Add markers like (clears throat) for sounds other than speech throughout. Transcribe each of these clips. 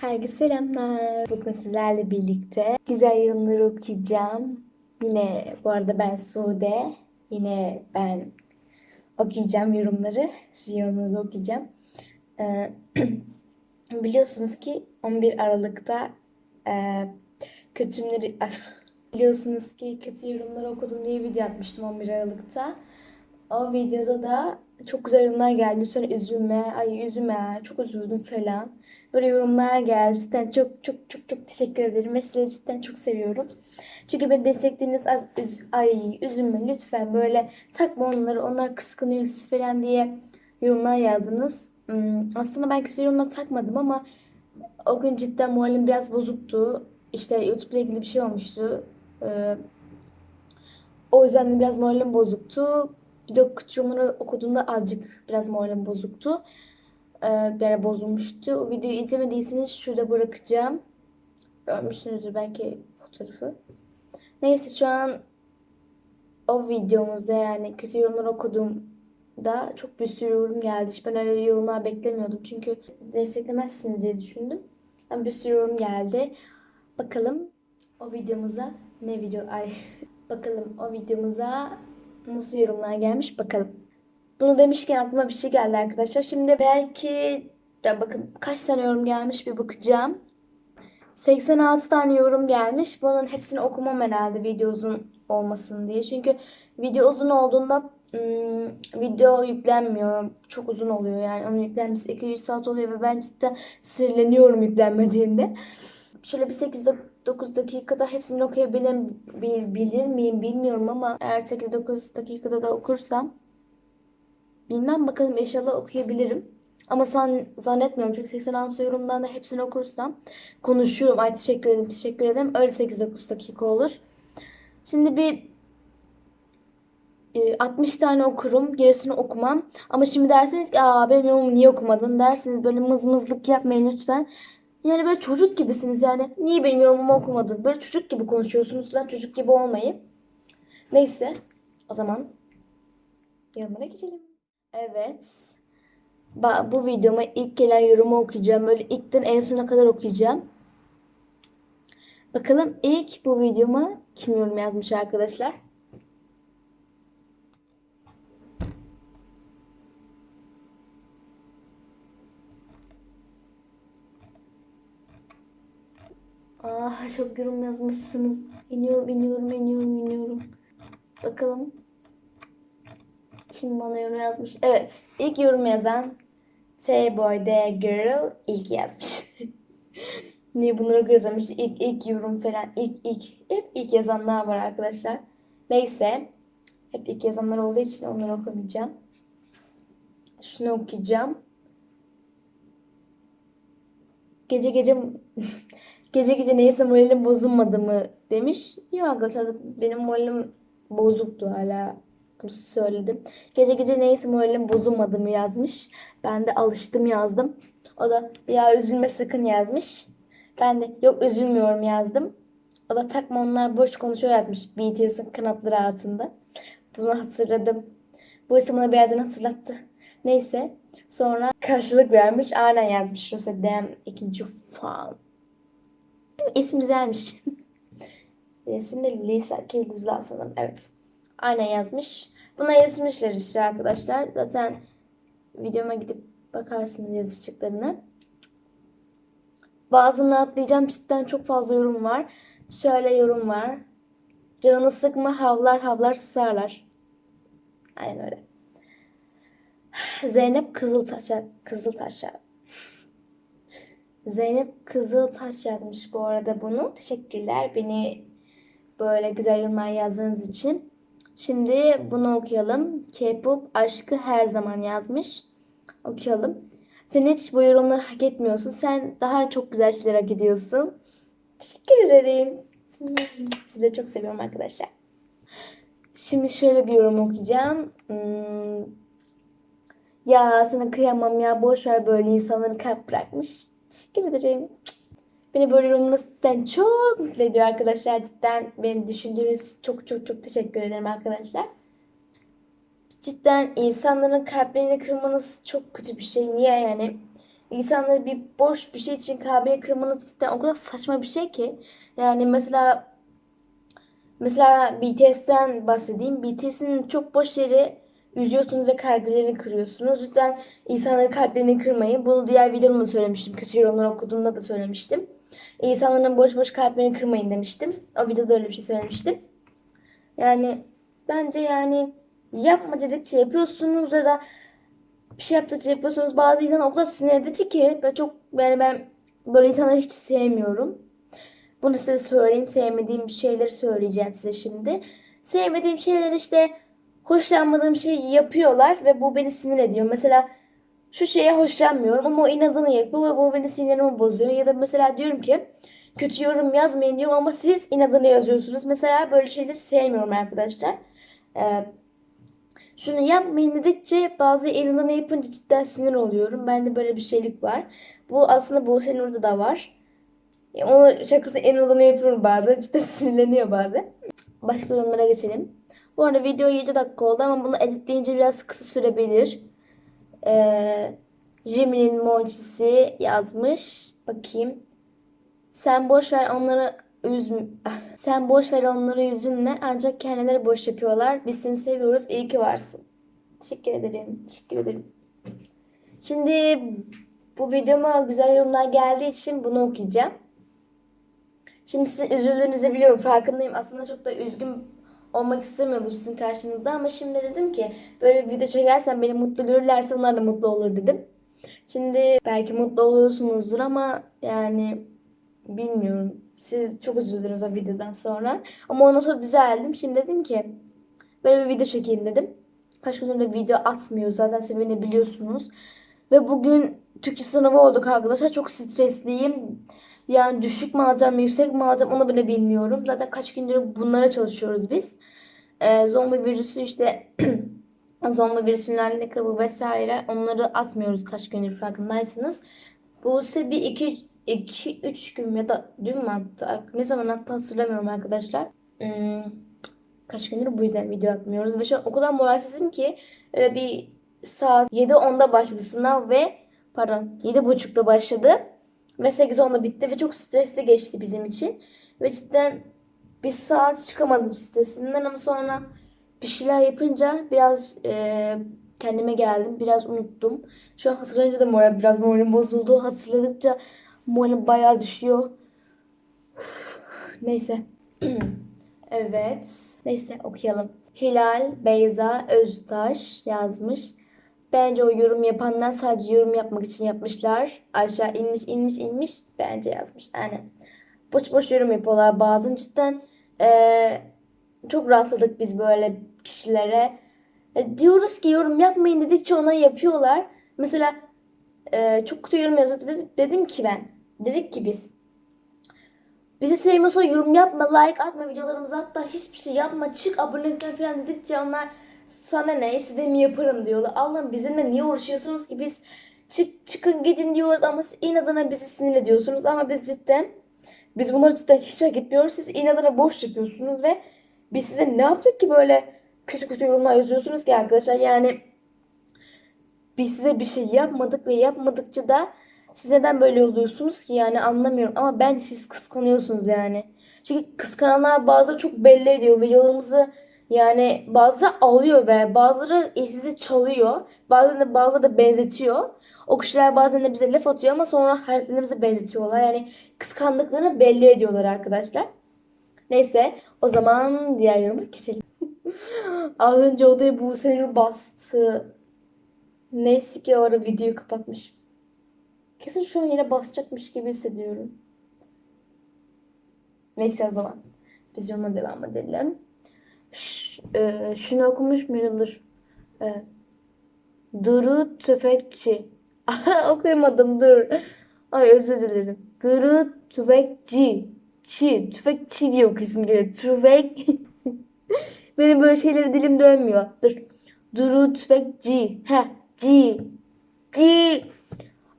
Herkese selamlar. Bugün sizlerle birlikte güzel yorumları okuyacağım. Yine bu arada ben Sude. Yine ben okuyacağım yorumları. Siz yorumunuzu okuyacağım. Ee, (clears throat) biliyorsunuz ki 11 Aralık'ta e, kötü yorumları (laughs) biliyorsunuz ki kötü yorumları okudum diye video atmıştım 11 Aralık'ta. O videoda da çok güzel yorumlar geldi. Lütfen üzülme, ay üzülme, çok üzüldüm falan. Böyle yorumlar geldi. Cidden çok çok çok çok teşekkür ederim ve sizi cidden çok seviyorum. Çünkü beni destekleriniz az, üz- ay üzülme lütfen böyle takma onları, onlar kıskanıyor siz falan diye yorumlar yazdınız. Hmm, aslında ben kötü yorumlar takmadım ama o gün cidden moralim biraz bozuktu. İşte YouTube'la ilgili bir şey olmuştu. Ee, o yüzden de biraz moralim bozuktu. Bir de kötü yorumları okuduğumda azıcık biraz moralim bozuktu. Ee, bir ara bozulmuştu. O videoyu izlemediyseniz şurada bırakacağım. Görmüşsünüzdür belki fotoğrafı. Neyse şu an o videomuzda yani kötü yorumlar okuduğumda çok bir sürü yorum geldi. Hiç ben öyle yorumlar beklemiyordum. Çünkü desteklemezsiniz diye düşündüm. Ama bir sürü yorum geldi. Bakalım o videomuza ne video ay (laughs) bakalım o videomuza nasıl yorumlar gelmiş bakalım. Bunu demişken aklıma bir şey geldi arkadaşlar. Şimdi belki ya bakın kaç tane yorum gelmiş bir bakacağım. 86 tane yorum gelmiş. Bunun hepsini okumam herhalde video uzun olmasın diye. Çünkü video uzun olduğunda ım, video yüklenmiyor. Çok uzun oluyor yani. Onun yüklenmesi 200 saat oluyor ve ben cidden sinirleniyorum yüklenmediğinde. Şöyle bir 8-9 dakikada hepsini okuyabilir bil- bilir miyim bilmiyorum ama eğer 8-9 dakikada da okursam bilmem bakalım inşallah okuyabilirim. Ama san, zannetmiyorum çünkü 86 yorumdan da hepsini okursam konuşuyorum. Ay teşekkür ederim teşekkür ederim. Öyle 8-9 dakika olur. Şimdi bir e, 60 tane okurum. Gerisini okumam. Ama şimdi derseniz ki aa benim yorumumu niye okumadın derseniz böyle mızmızlık yapmayın lütfen. Yani böyle çocuk gibisiniz yani. Niye benim yorumumu okumadın? Böyle çocuk gibi konuşuyorsunuz. Lütfen çocuk gibi olmayın. Neyse. O zaman yorumlara geçelim. Evet. Ba- bu videoma ilk gelen yorumu okuyacağım. Böyle ilkten en sona kadar okuyacağım. Bakalım ilk bu videoma kim yorum yazmış arkadaşlar? Ah çok yorum yazmışsınız. İniyorum, iniyorum, iniyorum, iniyorum. Bakalım. Kim bana yorum yazmış? Evet. ilk yorum yazan T-Boy The Girl ilk yazmış. (laughs) Niye bunları işte ilk, ilk yorum falan ilk ilk hep ilk yazanlar var arkadaşlar. Neyse. Hep ilk yazanlar olduğu için onları okumayacağım. Şunu okuyacağım. Gece gece gece gece neyse moralim bozulmadı mı demiş. Yok arkadaşlar benim moralim bozuktu hala. Söyledim. Gece gece neyse moralim bozulmadı mı yazmış. Ben de alıştım yazdım. O da ya üzülme sakın yazmış. Ben de yok üzülmüyorum yazdım. O da takma onlar boş konuşuyor yazmış BTS'in kanatları altında. Bunu hatırladım. Bu ise bana bir yerden hatırlattı. Neyse. Sonra karşılık vermiş. Aynen yazmış. Şurası dem ikinci fan. İsmi güzelmiş. (laughs) İsim de Lisa Kildizler sanırım. Evet. Aynen yazmış. Buna yazmışlar işte arkadaşlar. Zaten videoma gidip bakarsınız yazıştıklarına. Bazılarını atlayacağım. Cidden çok fazla yorum var. Şöyle yorum var. Canını sıkma havlar havlar susarlar. Aynen öyle. (sighs) Zeynep Kızıltaş'a Kızıltaş'a Zeynep Kızıltaş yazmış bu arada bunu. Teşekkürler beni böyle güzel yorumlar yazdığınız için. Şimdi bunu okuyalım. K-pop aşkı her zaman yazmış. Okuyalım. Sen hiç bu yorumları hak etmiyorsun. Sen daha çok güzel şeyler hak ediyorsun. Teşekkür ederim. Sizi de çok seviyorum arkadaşlar. Şimdi şöyle bir yorum okuyacağım. Hmm. Ya sana kıyamam ya boş ver böyle insanları kalp bırakmış. Teşekkür. Beni böyle yorumlaması cidden çok mutlu ediyor arkadaşlar. Cidden beni düşündüğünüz çok çok çok teşekkür ederim arkadaşlar. Cidden insanların kalplerini kırmanız çok kötü bir şey. Niye yani? insanları bir boş bir şey için kalbini kırmanız cidden o kadar saçma bir şey ki. Yani mesela mesela BTS'ten bahsedeyim. BTS'in çok boş yeri üzüyorsunuz ve kalplerini kırıyorsunuz. Lütfen insanların kalplerini kırmayın. Bunu diğer videomda da söylemiştim. Kötü yorumlar okuduğumda da söylemiştim. İnsanların boş boş kalplerini kırmayın demiştim. O videoda öyle bir şey söylemiştim. Yani bence yani yapma dedikçe yapıyorsunuz ya da bir şey yaptıkça yapıyorsunuz. Bazı insan o kadar sinir edici ki ve çok yani ben böyle insanları hiç sevmiyorum. Bunu size söyleyeyim. Sevmediğim şeyleri söyleyeceğim size şimdi. Sevmediğim şeyler işte hoşlanmadığım şeyi yapıyorlar ve bu beni sinir ediyor. Mesela şu şeye hoşlanmıyorum ama o inadını yapıyor ve bu beni sinirimi bozuyor. Ya da mesela diyorum ki kötü yorum yazmayın diyorum ama siz inadını yazıyorsunuz. Mesela böyle şeyleri sevmiyorum arkadaşlar. Ee, şunu yapmayın dedikçe bazı inadını yapınca cidden sinir oluyorum. Bende böyle bir şeylik var. Bu aslında Buse Nur'da da var. E, Onu şakası inadını yapıyorum bazen. (laughs) Cidden sinirleniyor bazen. Başka yorumlara geçelim. Bu arada video 7 dakika oldu ama bunu editleyince biraz kısa sürebilir. Ee, Jimin'in monçisi yazmış. Bakayım. Sen boş ver onları üzme. (laughs) Sen boş ver onları üzülme. Ancak kendileri boş yapıyorlar. Biz seni seviyoruz. İyi ki varsın. Teşekkür ederim. Teşekkür ederim. Şimdi bu videoma güzel yorumlar geldiği için bunu okuyacağım. Şimdi sizin üzüldüğünüzü biliyorum. Farkındayım. Aslında çok da üzgün olmak istemiyordum sizin karşınızda ama şimdi dedim ki böyle bir video çekersem beni mutlu görürlerse onlar da mutlu olur dedim. Şimdi belki mutlu oluyorsunuzdur ama yani bilmiyorum. Siz çok üzüldünüz o videodan sonra. Ama ondan sonra düzeldim. Şimdi dedim ki böyle bir video çekeyim dedim. Kaç gündür de video atmıyoruz. Zaten siz beni biliyorsunuz. Ve bugün Türkçe sınavı olduk arkadaşlar. Çok stresliyim. Yani düşük mü alacağım, yüksek mi alacağım onu bile bilmiyorum. Zaten kaç gündür bunlara çalışıyoruz biz. Ee, zombi virüsü işte (clears throat) zombi virüsünün lakabı vesaire onları atmıyoruz kaç gündür farkındaysanız. Bu ise bir iki, iki üç gün ya da dün mü attı? Ne zaman attı hatırlamıyorum arkadaşlar. Hmm, kaç gündür bu yüzden video atmıyoruz. Ve şu an o kadar moralsizim ki öyle bir saat 7.10'da başladı sınav ve pardon 7.30'da başladı. Ve 8.10'da bitti ve çok stresli geçti bizim için. Ve cidden bir saat çıkamadım sitesinden ama sonra bir şeyler yapınca biraz e, kendime geldim. Biraz unuttum. Şu an hatırlayınca da moral, biraz moralim bozuldu. Hatırladıkça moralim bayağı düşüyor. Neyse. (clears throat) evet. Neyse okuyalım. Hilal Beyza Öztaş yazmış. Bence o yorum yapanlar sadece yorum yapmak için yapmışlar. Aşağı inmiş inmiş inmiş bence yazmış. Yani boş boş yorum yapıyorlar bazen. Cidden eee, çok rastladık biz böyle kişilere. E, diyoruz ki yorum yapmayın dedikçe ona yapıyorlar. Mesela eee, çok kötü yorum yazıyor. Dedim, dedim ki ben. Dedik ki biz. Bizi sevmiyorsan yorum yapma, like atma videolarımıza hatta hiçbir şey yapma, çık abonelikten falan dedikçe onlar sana ne? İstediğimi yaparım diyorlar. Allah'ım bizimle niye uğraşıyorsunuz ki? Biz çık, çıkın gidin diyoruz ama siz inadına bizi sinir ediyorsunuz. Ama biz cidden biz bunları cidden hiç hak etmiyoruz. Siz inadına boş yapıyorsunuz ve biz size ne yaptık ki böyle kötü kötü yorumlar yazıyorsunuz ki arkadaşlar? Yani biz size bir şey yapmadık ve yapmadıkça da siz neden böyle oluyorsunuz ki? Yani anlamıyorum. Ama ben siz kıskanıyorsunuz yani. Çünkü kıskananlar bazıları çok belli ediyor. Videolarımızı yani bazıları alıyor ve bazıları sizi çalıyor. Bazen de bazıları da benzetiyor. O kişiler bazen de bize laf atıyor ama sonra hareketlerimizi benzetiyorlar. Yani kıskandıklarını belli ediyorlar arkadaşlar. Neyse o zaman diğer yoruma geçelim. (laughs) Az önce odaya bu senin bastı. Neyse ki o ara videoyu kapatmış. Kesin şu an yine basacakmış gibi hissediyorum. Neyse o zaman. Biz yoruma devam edelim. Ş- e, şunu okumuş muydum? Dur. E, Duru Tüfekçi. (laughs) Okuyamadım dur. Ay özür dilerim. Duru Tüfekçi. Çi. Tüfekçi diye oku ismi geliyor. Tüfek. (laughs) Benim böyle şeyleri dilim dönmüyor. Dur. Duru Tüfekçi. Heh. Ci. Ci.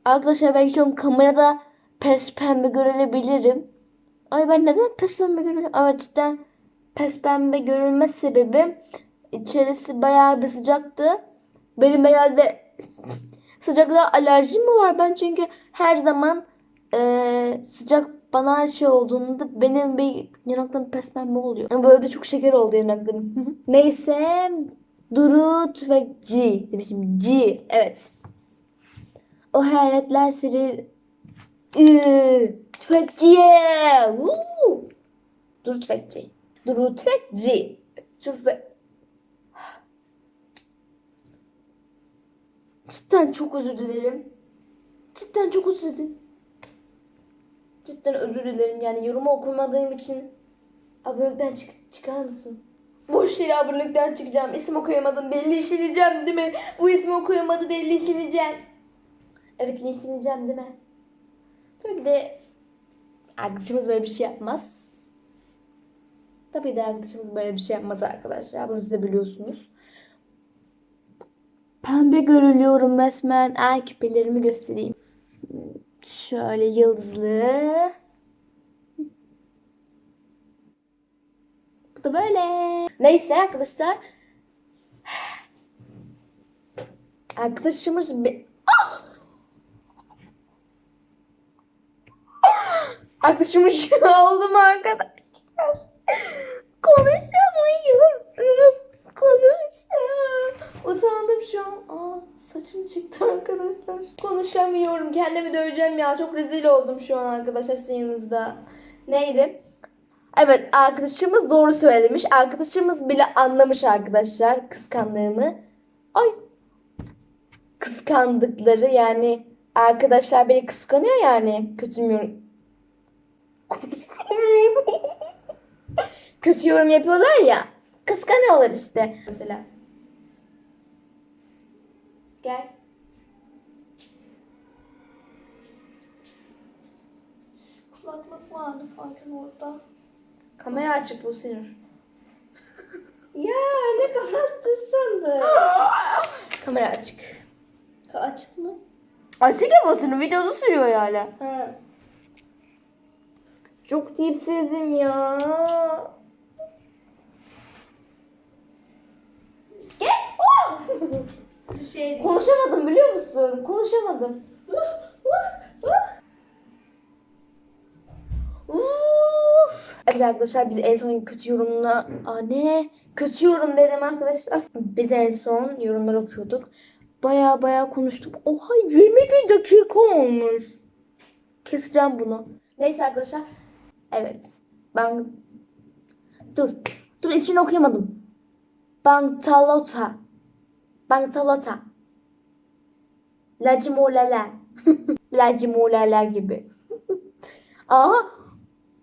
Arkadaşlar belki şu an kamerada pes pembe görülebilirim. Ay ben neden pes pembe görüyorum? Evet cidden pes pembe görülme sebebim içerisi bayağı bir sıcaktı. Benim herhalde (laughs) Sıcaklığa alerjim mi var? Ben çünkü her zaman eee, sıcak bana şey olduğunda benim bir yanaklarım pembe oluyor. Yani Böyle de çok şeker oldu yanaklarım. (laughs) Neyse Duru Tüfekçi demişim. G. Evet. O hayaletler seri Iı, Tüfekçiye. Woo! Duru Tüfekçi. Duru Tüfekçi. Tüfe... Cidden çok özür dilerim. Cidden çok özür dilerim. Cidden özür dilerim. Yani yorumu okumadığım için abonelikten çık çıkar mısın? Boş yere abonelikten çıkacağım. İsim okuyamadım. Belli işleneceğim değil mi? Bu ismi okuyamadı diye linçleneceğim. Evet linçleneceğim değil mi? Tabii ki de arkadaşımız böyle bir şey yapmaz. Tabii de arkadaşımız böyle bir şey yapmaz arkadaşlar. Bunu siz de biliyorsunuz. Pembe görülüyorum resmen. Ay küpelerimi göstereyim. Şöyle yıldızlı. Bu da böyle. Neyse arkadaşlar. Arkadaşımız bir... Ah! Arkadaşımız şey (laughs) oldu mu arkadaşlar? Konuşamıyorum. Konuşamıyorum. Utandım şu an. Aa, saçım çıktı arkadaşlar. Konuşamıyorum. Kendimi döveceğim ya. Çok rezil oldum şu an arkadaşlar sizin yanınızda. Neydi? Evet arkadaşımız doğru söylemiş. Arkadaşımız bile anlamış arkadaşlar kıskandığımı. Ay. Kıskandıkları yani arkadaşlar beni kıskanıyor yani. Kötü yorum. Kötü yorum yapıyorlar ya. Kıskanıyorlar işte. Mesela. Gel. Kulaklık vardı sanki orada. Kamera açık bu sinir. (laughs) Ya ne kapattın sandım. (laughs) Kamera açık. Açık mı? Açık ya bu sinir. Videosu sürüyor yani. Ha. Çok tipsizim ya. Geç! Oh! Şey Konuşamadım biliyor musun? Konuşamadım. Evet arkadaşlar biz en son kötü yorumla... Aa ne? Kötü yorum dedim arkadaşlar. Biz en son yorumlar okuyorduk. Baya baya konuştuk. Oha 21 dakika olmuş. Keseceğim bunu. Neyse arkadaşlar. Evet. Ben... Dur. Dur ismini okuyamadım. Bantalota. Bantalota. Lacimolala. (laughs) Lacimolala gibi. (laughs) Aha.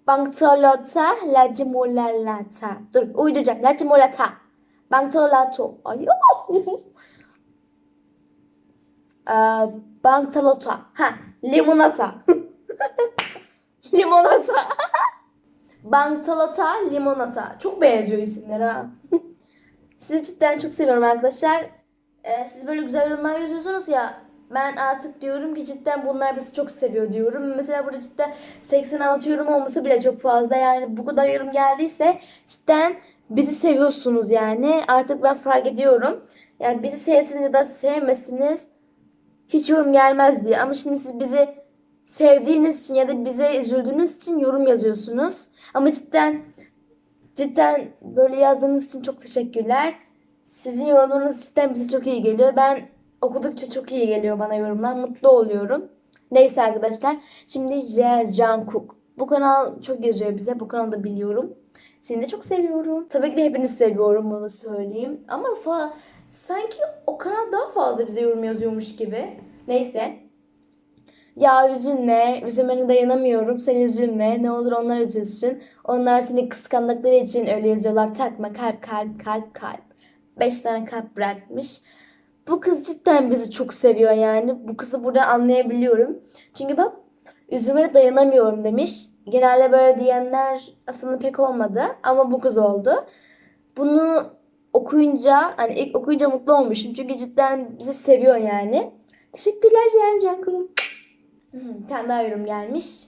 Bantalota, lacimolalata. Dur uyduracağım. Lacimolata. Bantolato. Ay. (laughs) Ee, Bantalota. Ha. Limonata. limonata. Bantalota, limonata. Çok benziyor isimler ha. Sizi cidden çok seviyorum arkadaşlar. Ee, siz böyle güzel yorumlar yazıyorsunuz ya. Ben artık diyorum ki cidden bunlar bizi çok seviyor diyorum. Mesela burada cidden 86 yorum olması bile çok fazla. Yani bu kadar yorum geldiyse cidden bizi seviyorsunuz yani. Artık ben fark ediyorum. Yani bizi sevsiniz ya da sevmesiniz hiç yorum gelmez diye. Ama şimdi siz bizi sevdiğiniz için ya da bize üzüldüğünüz için yorum yazıyorsunuz. Ama cidden cidden böyle yazdığınız için çok teşekkürler. Sizin yorumlarınız cidden bize çok iyi geliyor. Ben okudukça çok iyi geliyor bana yorumlar. Mutlu oluyorum. Neyse arkadaşlar. Şimdi Jer Jungkook. Bu kanal çok yazıyor bize. Bu kanalı da biliyorum. Seni de çok seviyorum. Tabii ki de hepinizi seviyorum bunu söyleyeyim. Ama fa sanki o kanal daha fazla bize yorum yazıyormuş gibi. Neyse. Ya üzülme, üzülmene dayanamıyorum. Sen üzülme. Ne olur onlar üzülsün. Onlar seni kıskandıkları için öyle yazıyorlar. Takma kalp kalp kalp kalp. Beş tane kalp bırakmış. Bu kız cidden bizi çok seviyor yani. Bu kızı burada anlayabiliyorum. Çünkü bak üzülmene dayanamıyorum demiş. Genelde böyle diyenler aslında pek olmadı. Ama bu kız oldu. Bunu okuyunca hani ilk okuyunca mutlu olmuşum. Çünkü cidden bizi seviyor yani. Teşekkürler Ceyhan Cankulum. Hmm, tane daha yorum gelmiş.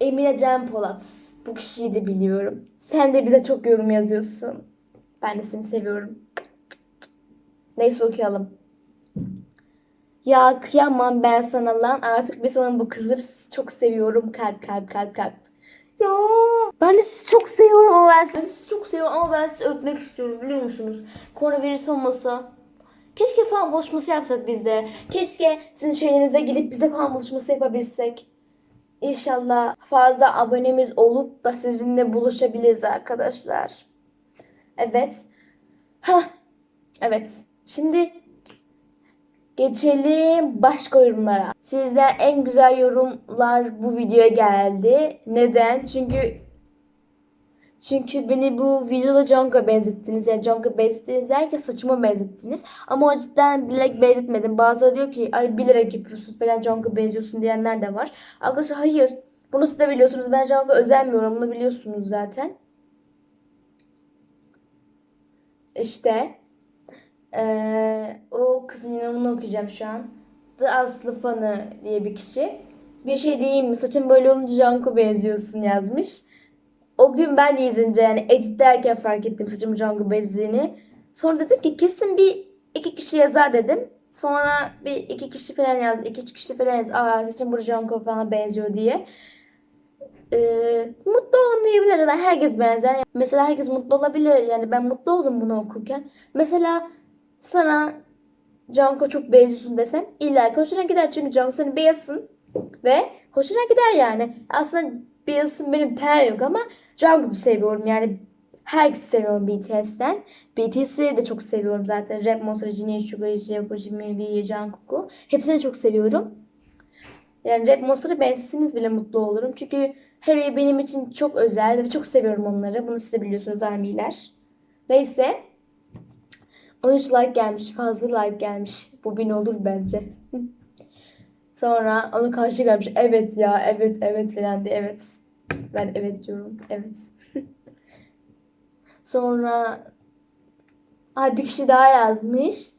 Emine Can Polat. Bu kişiyi de biliyorum. Sen de bize çok yorum yazıyorsun. Ben de seni seviyorum. Neyse okuyalım. Ya kıyamam ben sana lan. Artık bir sana bu kızları çok seviyorum. Kalp kalp kalp kalp. Ya ben de sizi çok seviyorum ama ben, ben sizi çok seviyorum ama ben sizi öpmek istiyorum biliyor musunuz? Koronavirüs olmasa. Keşke fan buluşması yapsak biz de. Keşke sizin şeylerinize gelip biz de fan buluşması yapabilsek. İnşallah fazla abonemiz olup da sizinle buluşabiliriz arkadaşlar. Evet. Ha. Evet. Şimdi geçelim başka yorumlara. Sizden en güzel yorumlar bu videoya geldi. Neden? Çünkü çünkü beni bu videoda Jungkook'a benzettiniz. Yani Jungkook'a benzettiniz derken saçıma benzettiniz. Ama o cidden bilerek benzetmedim. Bazıları diyor ki ay bilerek yapıyorsun falan Jungkook'a benziyorsun diyenler de var. Arkadaşlar hayır. Bunu siz de biliyorsunuz. Ben Jungkook'a özenmiyorum. Bunu biliyorsunuz zaten. İşte eee, o kızın yorumunu okuyacağım şu an. The Aslı Fanı diye bir kişi. Bir şey diyeyim mi? Saçın böyle olunca Jungkook'a benziyorsun yazmış. O gün ben de izleyince yani editlerken fark ettim saçımın Jungkook'a benzediğini. Sonra dedim ki kesin bir iki kişi yazar dedim. Sonra bir iki kişi falan yazdı. iki üç kişi falan yazdı. Aa saçım burada Jungkook'a falan benziyor diye. Ee, mutlu olun diyebilir ya da herkes benzer. Yani mesela herkes mutlu olabilir. Yani ben mutlu oldum bunu okurken. Mesela sana Jungkook'a çok benziyorsun desem illa ki hoşuna gider. Çünkü Jungkook senin beyazsın ve hoşuna gider yani. Aslında beyazsın benim ten yok ama Jungkook'u seviyorum yani. Herkesi seviyorum BTS'ten. BTS'i de çok seviyorum zaten. Rap Monster, Jinny, Sugar, Jeko, Jimin, V, Jungkook'u. Hepsini çok seviyorum. Yani Rap Monster'a benzesiniz bile mutlu olurum. Çünkü Harry benim için çok özel ve çok seviyorum onları. Bunu siz de biliyorsunuz Armiler. Neyse. 13 like gelmiş. Fazla like gelmiş. Bu bin olur bence. (laughs) Sonra onu karşı gelmiş. Evet ya evet evet falan diye. Evet. Ben evet diyorum. Evet. (laughs) Sonra Ay bir kişi daha yazmış.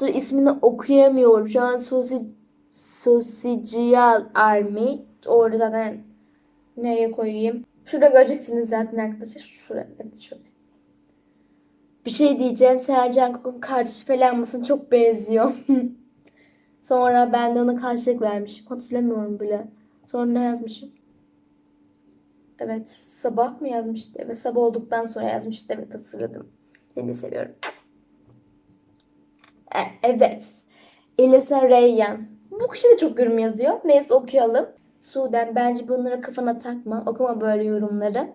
Dur ismini okuyamıyorum. Şu an Sosi Sosicial Army. Orada zaten nereye koyayım? Şurada göreceksiniz zaten arkadaşlar. Şurada. Evet şöyle. Bir şey diyeceğim. Sercan Kok'un kardeşi falan mısın? Çok benziyor. (laughs) Sonra ben de ona karşılık vermişim. Hatırlamıyorum bile. Sonra ne yazmışım? Evet. Sabah mı yazmıştı? Evet. Sabah olduktan sonra yazmıştı. Evet hatırladım. Seni seviyorum. E, evet. Elisa Reyyan. Bu kişi de çok yorum yazıyor. Neyse okuyalım. Suden bence bunları kafana takma. Okuma böyle yorumları.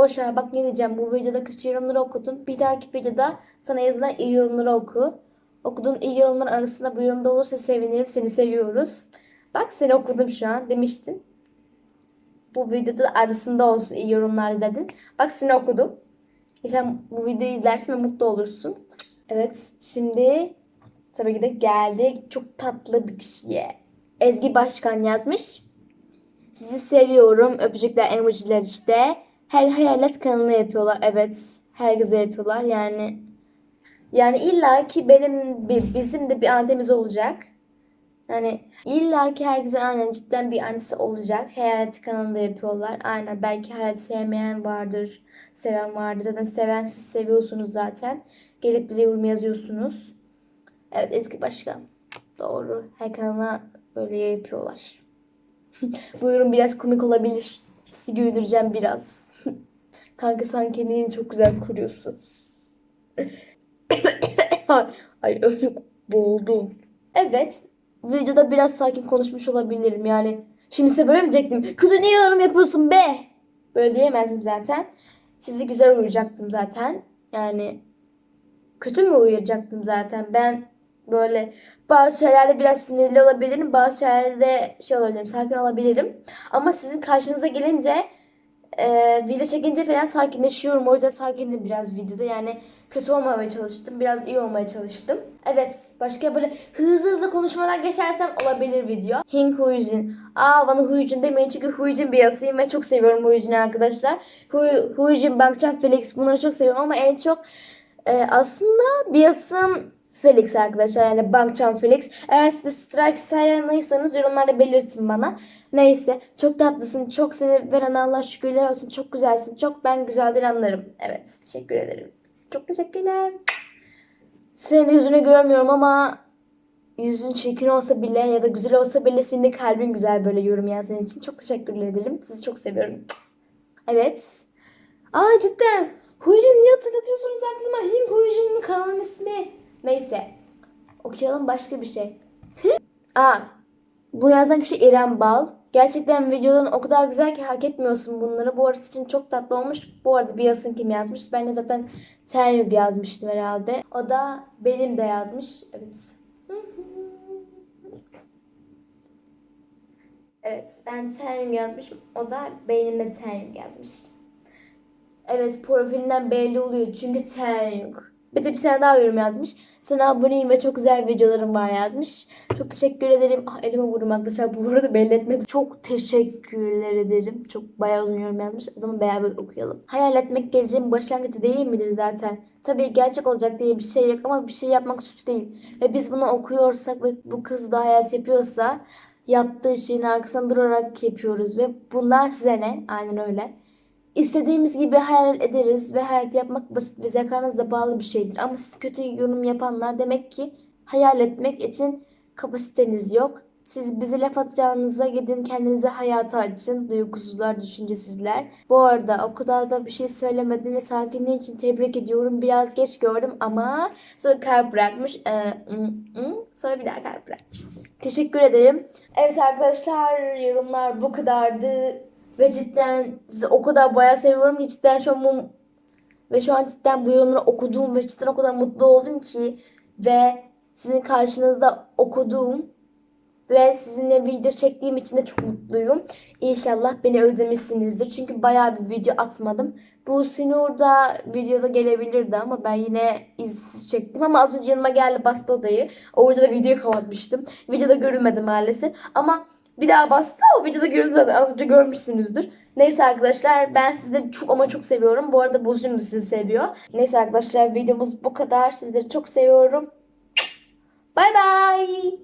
Boş bak ne diyeceğim. Bu videoda kötü yorumları okudun. Bir dahaki videoda sana yazılan iyi yorumları oku. Okuduğun iyi yorumlar arasında bu yorumda olursa sevinirim. Seni seviyoruz. Bak seni okudum şu an demiştin. Bu videoda arasında olsun iyi yorumlar dedin. Bak seni okudum. Sen bu videoyu izlersin ve mutlu olursun. Evet şimdi tabii ki de geldik çok tatlı bir kişiye. Ezgi Başkan yazmış. Sizi seviyorum. Öpücükler, emojiler işte. Her hayalet kanalına yapıyorlar. Evet. Herkese yapıyorlar. Yani yani illa ki benim bizim de bir annemiz olacak. Yani illa ki herkese aynen cidden bir annesi olacak. Hayalet kanalında yapıyorlar. Aynen belki hayalet sevmeyen vardır. Seven vardır. Zaten seven siz seviyorsunuz zaten. Gelip bize yorum yazıyorsunuz. Evet eski başkan. Doğru. Her kanala böyle yapıyorlar. (laughs) Bu yorum biraz komik olabilir. Sizi güldüreceğim biraz. Kanka sen kendini çok güzel kuruyorsun. (coughs) Ay öyle boğuldum. Evet. Videoda biraz sakin konuşmuş olabilirim yani. Şimdi size böyle mi diyecektim? Kötü niye yorum yapıyorsun be? Böyle diyemezdim zaten. Sizi güzel uyuyacaktım zaten. Yani kötü mü uyuyacaktım zaten? Ben böyle bazı şeylerde biraz sinirli olabilirim. Bazı şeylerde şey olabilirim, sakin olabilirim. Ama sizin karşınıza gelince e, video çekince falan sakinleşiyorum. O yüzden sakinim biraz videoda. Yani kötü olmamaya çalıştım. Biraz iyi olmaya çalıştım. Evet. Başka böyle hızlı hızlı konuşmadan geçersem olabilir video. Hing Huijin. Aa bana Huijin demeyin çünkü Huijin biyasıyım ve çok seviyorum Huijin'i arkadaşlar. Hu Huijin, Bangchan, Felix bunları çok seviyorum ama en çok e, aslında biyasım Felix arkadaşlar yani Bangchan Felix. Eğer siz de Strike saylanıysanız yorumlarda belirtin bana. Neyse çok tatlısın. Çok seni veren Allah şükürler olsun. Çok güzelsin. Çok ben güzeldir anlarım. Evet teşekkür ederim. Çok teşekkürler. Senin de yüzünü görmüyorum ama yüzün çirkin olsa bile ya da güzel olsa bile senin de kalbin güzel böyle yorum yazdığın için. Çok teşekkür ederim. Sizi çok seviyorum. Evet. Aa cidden. Hujin niye hatırlatıyorsunuz aklıma? Him Hujin'in kanalın ismi. Neyse. Okuyalım başka bir şey. (laughs) Aa. Bu yazan kişi İrem Bal. Gerçekten videoların o kadar güzel ki hak etmiyorsun bunları. Bu arada için çok tatlı olmuş. Bu arada bir yazın kim yazmış? Ben de zaten Tenyug yazmıştım herhalde. O da benim de yazmış. Evet. (laughs) Evet ben Tenyug yazmışım. O da benim de Tenyug yazmış. Evet profilinden belli oluyor çünkü Tenyug. Bir de bir tane daha yorum yazmış. Sana aboneyim ve çok güzel videolarım var yazmış. Çok teşekkür ederim. Ah elime vurdum arkadaşlar. Bu arada belli etmedim. Çok teşekkürler ederim. Çok bayağı uzun yorum yazmış. O zaman beraber okuyalım. Hayal etmek geleceğin başlangıcı değil midir zaten? Tabii gerçek olacak diye bir şey yok ama bir şey yapmak suç değil. Ve biz bunu okuyorsak ve bu kız da hayal yapıyorsa yaptığı şeyin arkasında durarak yapıyoruz ve bundan size ne? Aynen öyle. İstediğimiz gibi hayal ederiz ve hayal yapmak basit ve zekanızla bağlı bir şeydir. Ama siz kötü yorum yapanlar demek ki hayal etmek için kapasiteniz yok. Siz bize laf atacağınıza gidin kendinize hayata açın. Duygusuzlar, düşüncesizler. Bu arada o kadar da bir şey söylemedim ve sakinliği için tebrik ediyorum. Biraz geç gördüm ama sonra kalp bırakmış. Ee, ı, ı, sonra bir daha kalp bırakmış. Teşekkür ederim. Evet arkadaşlar yorumlar bu kadardı. Ve cidden sizi o kadar bayağı seviyorum ki cidden şu an bu, ve şu an cidden bu yorumları okuduğum ve cidden o kadar mutlu oldum ki ve sizin karşınızda okuduğum ve sizinle video çektiğim için de çok mutluyum. İnşallah beni özlemişsinizdir. Çünkü bayağı bir video atmadım. Bu Sinur da videoda gelebilirdi ama ben yine izsiz çektim. Ama az önce yanıma geldi bastı odayı. Orada da videoyu kapatmıştım. Videoda görünmedi maalesef. Ama bir daha bastı. O videoda görüldü zaten. Az önce görmüşsünüzdür. Neyse arkadaşlar ben sizleri çok ama çok seviyorum. Bu arada Bozum da sizi seviyor. Neyse arkadaşlar videomuz bu kadar. Sizleri çok seviyorum. Bay bay.